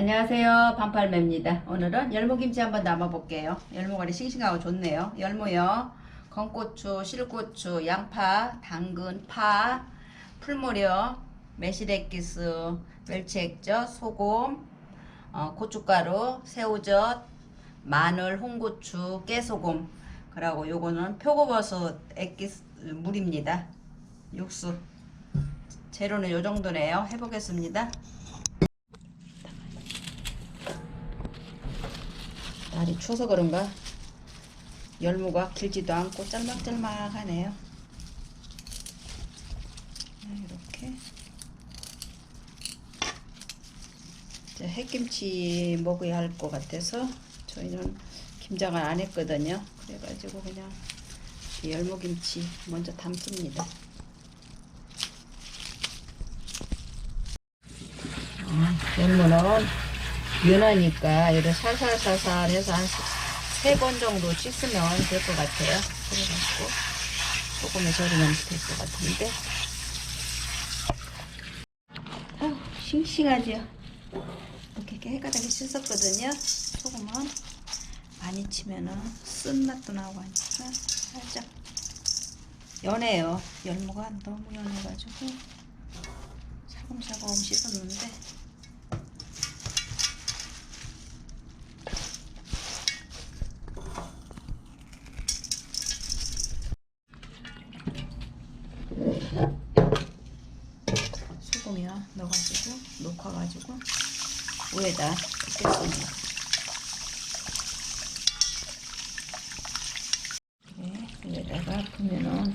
안녕하세요. 반팔매입니다. 오늘은 열무김치 한번 담아볼게요. 열무가리 싱싱하고 좋네요. 열무요, 건고추, 실고추, 양파, 당근, 파, 풀무려, 매실액기스, 멸치액젓, 소금, 어, 고춧가루, 새우젓, 마늘, 홍고추, 깨소금, 그리고 요거는 표고버섯 액기스 물입니다. 육수. 재료는 요 정도네요. 해보겠습니다. 날이 추워서 그런가 열무가 길지도 않고 짤막짤막하네요. 네, 이렇게 이제 햇김치 먹어야 할 것 같아서 저희는 김장을 안 했거든요. 그래가지고 그냥 이 열무김치 먼저 담습니다. 어, 열무는 연하니까 이렇게 살살살살 해서 한 세 번 정도 씻으면 될 것 같아요. 그래가지고 조금에 절이면 될 것 같은데. 아우, 싱싱하죠? 이렇게 깨끗하게 씻었거든요. 소금은 많이 치면은 쓴맛도 나고 하니까 살짝 연해요. 열무가 너무 연해가지고 살금살금 씻었는데 소금이요 넣어가지고 녹아가지고 위에다 붓겠습니다. 네, 위에다가 보면은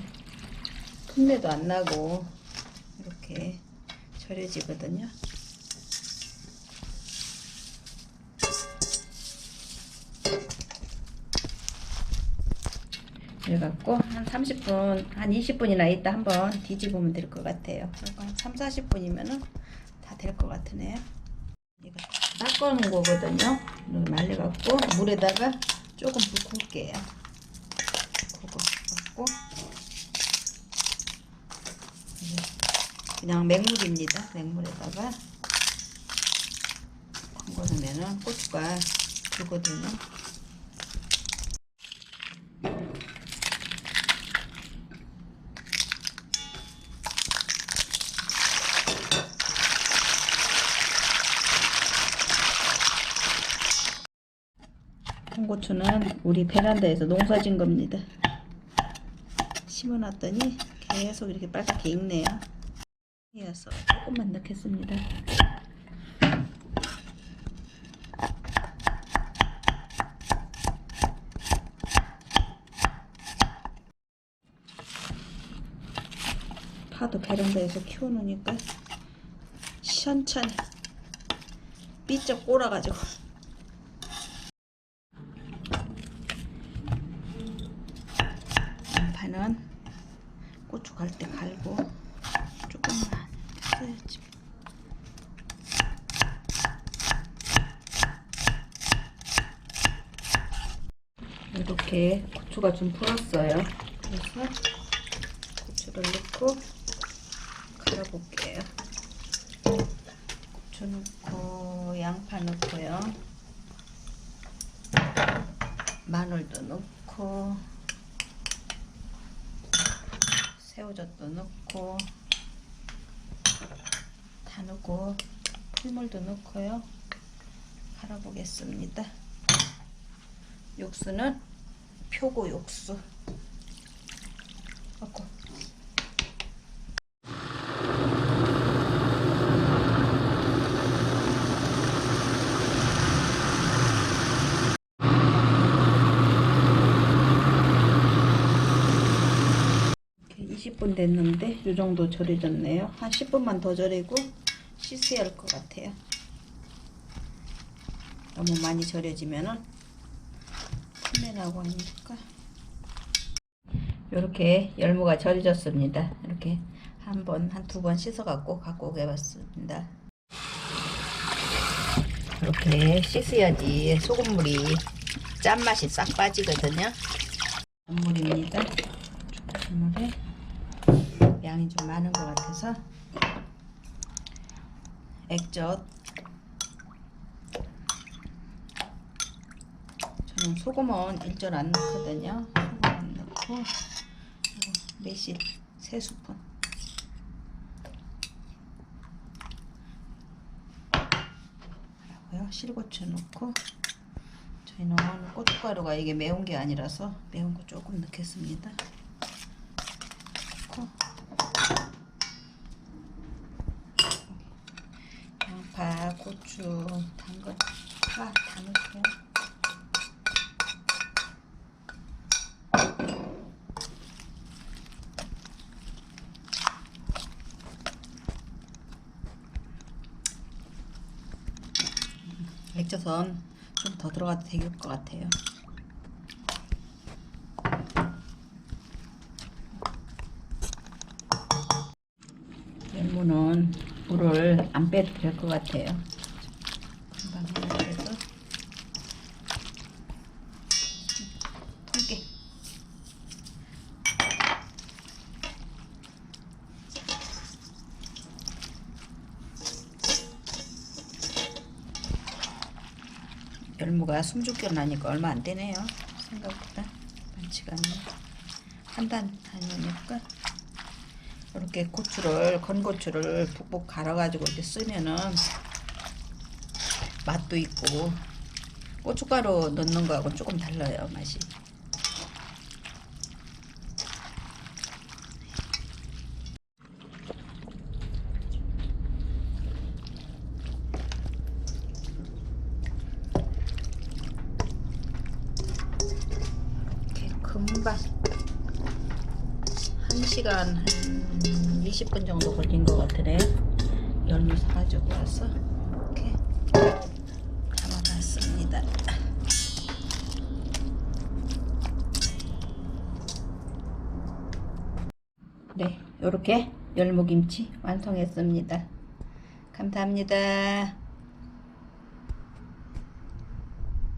풋내도 안 나고 이렇게 절여지거든요. 그래갖고 한 30분, 한 20분이나 있다 한번 뒤집으면 될 것 같아요. 한 3, 40분이면은 다 될 것 같으네요. 이거 닦아놓은 거거든요. 이렇게 말려갖고 물에다가 조금 붓을게요. 붓고 그냥 맹물입니다. 맹물에다가 담궈놓으면은 고추가 들거든요. 홍고추는 우리 베란다에서 농사진 겁니다. 심어놨더니 계속 이렇게 빨갛게 익네요. 이어서 조금만 넣겠습니다. 파도 베란다에서 키워놓으니까 시원찮이 삐쩍 꼬라가지고 양파는 고추 갈 때 갈고 조금만 해야지. 이렇게 고추가 좀 불었어요. 그래서 고추를 넣고 갈아볼게요. 고추 넣고 양파 넣고요. 마늘도 넣고 새우젓도 넣고 다 넣고 풀물도 넣고요. 갈아보겠습니다. 육수는 표고 육수 넣고 이렇게 20분 됐는데 이 정도 절여졌네요. 한 10분만 더 절이고 씻어야 할 것 같아요. 너무 많이 절여지면은 풋내 나고 하니까 이렇게 열무가 절여졌습니다. 이렇게 한 번, 한 두 번 씻어 갖고 갖고 오게봤습니다. 이렇게 씻어야지 소금물이 짠맛이 싹 빠지거든요. 물입니다. 물에 양이 좀 많은 것 같아서 액젓 저는 소금은 1절 안 넣거든요. 소금 안 넣고 매실 3스푼. 하고요? 실고추 넣고 저희는 오늘 고춧가루가 이게 매운 게 아니라서 매운 거 조금 넣겠습니다. 양파, 고추, 당근 파, 다 넣을게요. 액젓은 좀 더 들어가도 될 것 같아요. 열무는 물을 안 빼도 될 것 같아요. 금방 해서 통깨 열무가 숨죽겨 나니까 얼마 안 되네요. 생각보다 많지가 않네. 한단 단위니까 이렇게 고추를 건고추를 푹푹 갈아가지고 이렇게 쓰면은 맛도 있고 고춧가루 넣는 거하고 조금 달라요 맛이. 금방 1시간 한 20분 정도 걸린 것 같으네요. 열무 사가지고 와서 이렇게 담아놨습니다. 네, 이렇게 열무김치 완성했습니다. 감사합니다.